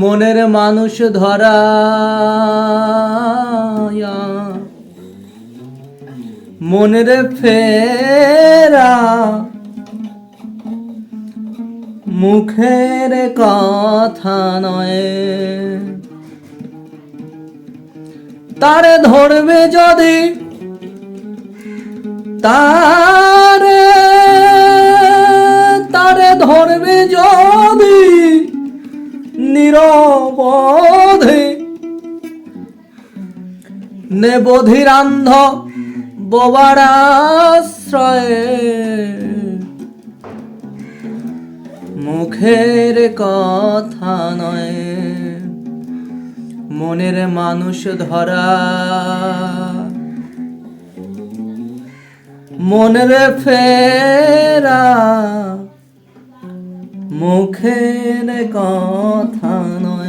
মনের মানুষ ধরা মনের ফেরা মুখের কথা নয়। তারে ধরবে যদি তারে তারে ধরবে যদি নিরবধে। নেবধিরান্ধ বোবারাশ্রয়ে মুখের কথা নয় মনের মানুষ ধরা মনের ফেরা মুখের কথা নয়।